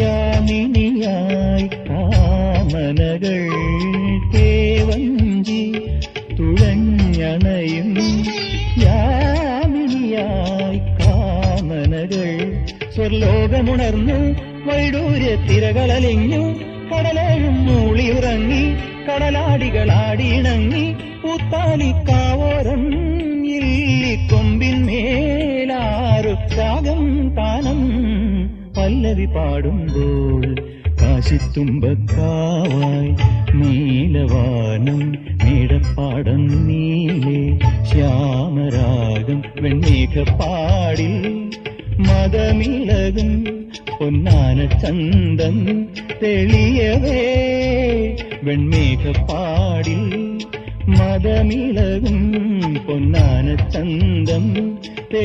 യാമിനിയായി കാമനകൾ തേവഞ്ചി തുഴഞ്ഞണയും യാമിനിയായി കാമനകൾ സ്വർലോകമുണർന്നു വൈഡൂര്യ തിരകളലിഞ്ഞു കടലേഴും മൂളിയുറങ്ങി കടലാടികളാടിയിണങ്ങി പൂത്താലിക്കാവോരം ഇല്ലിക്കൊമ്പിൻ മേലാറു രാഗം താനം പല്ലവി പാടുമ്പോൾ കാശിത്തുമ്പക്കാവായി നീലവാനം നീടപ്പാടം നീലെ ശ്യാമരാഗം വെണ്ണീകപ്പാടിൽ മതമിളകും പൊന്നാന ചന്തം തെളിയവേ വെൺമേഘപ്പാടിൽ മതമിളകും പൊന്നാന ചന്തം